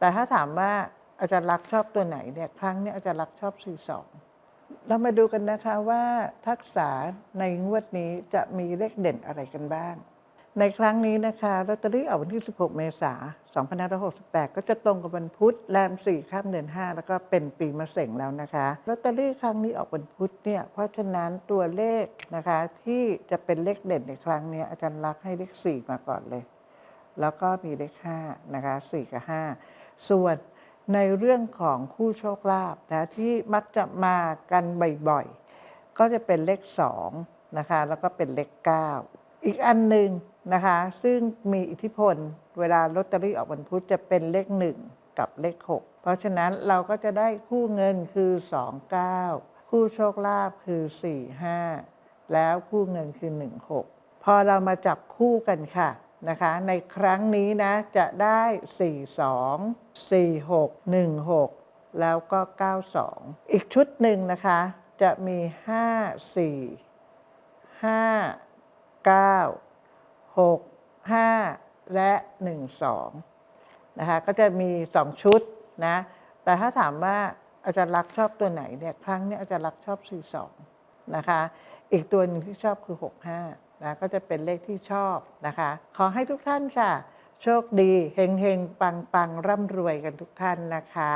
แต่ถ้าถามว่าอาจารย์รักชอบตัวไหนเนี่ยครั้งนี้อาจารย์รักษณ์ชอบ42เรามาดูกันนะคะว่าทักษะในงวดนี้จะมีเลขเด่นอะไรกันบ้าง ในครั้งนี้นะคะลอตเตอรี่ออกวันที่ 16 เมษายน 2568 ก็จะตรงกับวันพุธแรม 4 ข้ามเดือน 5 แล้วก็เป็นปีมะเส็งแล้วนะคะลอตเตอรี่ครั้งนี้ออกวันพุธเนี่ยเพราะฉะนั้นตัวเลขนะคะที่จะเป็นเลขเด่นในครั้งนี้อาจารย์รักให้เลข 4 มาก่อนเลย แล้วก็มีเลข5นะคะ4กับ5 ส่วนในเรื่องของคู่โชคลาภนะที่มักจะมากันบ่อยๆ ก็จะเป็นเลข2นะคะ แล้วก็เป็นเลข9อีกอันหนึ่งนะคะ ซึ่งมีอิทธิพล เวลาลอตเตอรี่ออกวันพุธจะเป็นเลข1กับเลข6เพราะฉะนั้นเราก็จะได้คู่เงินคือ29คู่โชคลาภคือ45แล้วคู่เงินคือ16พอเรามาจับคู่กันค่ะ นะคะ ในครั้งนี้นะจะได้ 42 46 16 แล้วก็ 92 อีกชุดหนึ่งนะคะ จะมี 54 5 9 6 5 และ 1 2 นะคะ ก็จะมี 2 ชุดนะ แต่ถ้าถามว่าอาจารย์รักชอบตัวไหนเนี่ย ครั้งนี้อาจารย์รักชอบ 42 นะคะ อีกตัวหนึ่งที่ชอบคือ 65 นะก็จะเป็นเลขที่ชอบนะคะ ขอให้ทุกท่านค่ะ โชคดีเฮงเฮงปังปังร่ำรวยกันทุกท่านนะคะ